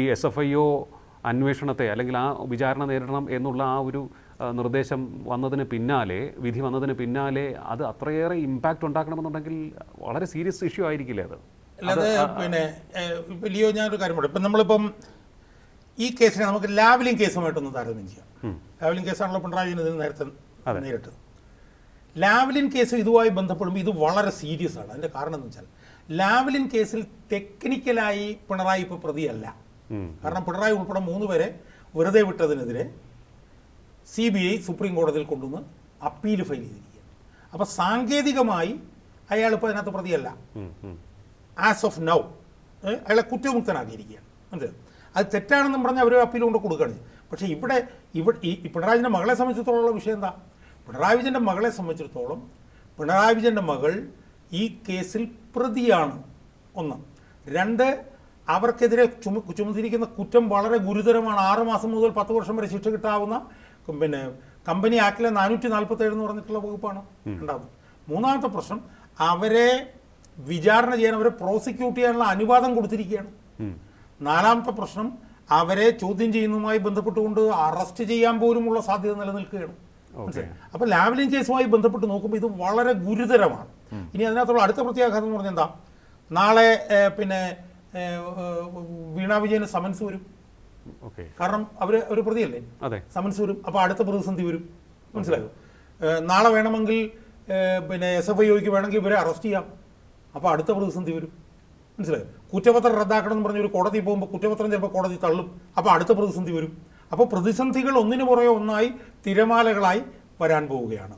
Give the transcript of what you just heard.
ഈ S F I O അന്വേഷണത്തെ അല്ലെങ്കിൽ ആ വിചാരണ നേരിടണം എന്നുള്ള ആ ഒരു നിർദ്ദേശം വന്നതിന് പിന്നാലെ വിധി വന്നതിന് പിന്നാലെ അത് അത്രയേറെ ഇമ്പാക്റ്റ് ഉണ്ടാക്കണമെന്നുണ്ടെങ്കിൽ വളരെ സീരിയസ് ഇഷ്യൂ ആയിരിക്കില്ലേ അത്? അല്ലാതെ പിന്നെ വലിയ ഞാനൊരു കാര്യം പറയാം ഇപ്പം നമ്മളിപ്പം ഈ കേസിനെ നമുക്ക് ലാവലിംഗ് കേസുമായിട്ടൊന്ന് താരതമ്യം ചെയ്യാം. ലാവലിംഗ് കേസാണല്ലോ പിണറായി ഇതിന് നേരത്തെ നേരിട്ട് ലാവലിൻ കേസ് ഇതുമായി ബന്ധപ്പെടുമ്പോൾ ഇത് വളരെ സീരിയസ് ആണ്. അതിന്റെ കാരണം എന്ന് വെച്ചാൽ ലാവലിൻ കേസിൽ ടെക്നിക്കലായി പിണറായി ഇപ്പോൾ പ്രതിയല്ല. കാരണം പിണറായി ഉൾപ്പെടെ മൂന്ന് പേരെ വെറുതെ വിട്ടതിനെതിരെ സി ബി ഐ സുപ്രീം കോടതിയിൽ കൊണ്ടുവന്ന് അപ്പീൽ ഫയൽ ചെയ്തിരിക്കുകയാണ്. അപ്പോൾ സാങ്കേതികമായി അയാൾ ഇപ്പോൾ അതിനകത്ത് പ്രതിയല്ല. ആസ് ഓഫ് നൗ അയാളെ കുറ്റമുക്തനാക്കിയിരിക്കുകയാണ് മനസ്സിലായി? അത് തെറ്റാണെന്നും പറഞ്ഞ് അവർ അപ്പീൽ കൊണ്ട് കൊടുക്കുകയാണ്. പക്ഷേ ഇവിടെ ഇവിടെ ഈ ഈ പിണറായി വിജയന്റെ മകളെ സംബന്ധിച്ചിടത്തോളം വിഷയം എന്താ? പിണറായി വിജയന്റെ മകളെ സംബന്ധിച്ചിടത്തോളം പിണറായി വിജയന്റെ മകൾ ഈ കേസിൽ പ്രതിയാണ്. ഒന്ന്. രണ്ട് അവർക്കെതിരെ ചുമ ചുമത്തിരിക്കുന്ന കുറ്റം വളരെ ഗുരുതരമാണ്. ആറ് മാസം മുതൽ പത്ത് വർഷം വരെ ശിക്ഷ കിട്ടാവുന്ന പിന്നെ കമ്പനി ആക്ടിലെ നാനൂറ്റി നാൽപ്പത്തേഴ് എന്ന് പറഞ്ഞിട്ടുള്ള വകുപ്പാണ് ഉണ്ടാകുന്നത് മൂന്നാമത്തെ പ്രശ്നം അവരെ വിചാരണ ചെയ്യാൻ അവരെ പ്രോസിക്യൂട്ട് ചെയ്യാനുള്ള അനുവാദം കൊടുത്തിരിക്കുകയാണ്. നാലാമത്തെ പ്രശ്നം അവരെ ചോദ്യം ചെയ്യുന്നതുമായി ബന്ധപ്പെട്ടുകൊണ്ട് അറസ്റ്റ് ചെയ്യാൻ പോലുമുള്ള സാധ്യത നിലനിൽക്കുകയാണ്? അപ്പൊ ലാവലിൻ കേസുമായി ബന്ധപ്പെട്ട് നോക്കുമ്പോൾ ഇത് വളരെ ഗുരുതരമാണ്. ഇനി അതിനകത്തുള്ള അടുത്ത പ്രത്യാഘാതം എന്ന് പറഞ്ഞാൽ എന്താ? നാളെ പിന്നെ വീണ വിജയന് സമൻസ് വരും. ഓക്കെ. കാരണം അവർ ഒരു പ്രതിയല്ലേ? സമൻസ് വരും. അപ്പൊ അടുത്ത പ്രതിസന്ധി വരും. മനസ്സിലായോ? നാളെ വേണമെങ്കിൽ പിന്നെ എസ് എഫ് ഐക്ക് വേണമെങ്കിൽ ഇവരെ അറസ്റ്റ് ചെയ്യാം. അപ്പോൾ അടുത്ത പ്രതിസന്ധി വരും. മനസ്സിലായോ? കുറ്റപത്രം റദ്ദാക്കണം എന്ന് പറഞ്ഞ ഒരു കോടതി പോകുമ്പോൾ കുറ്റപത്രം ചിലപ്പോൾ കോടതി തള്ളും. അപ്പോൾ അടുത്ത പ്രതിസന്ധി വരും. അപ്പോൾ പ്രതിസന്ധികൾ ഒന്നിനു പുറകെ ഒന്നായി തിരമാലകളായി വരാൻ പോവുകയാണ്.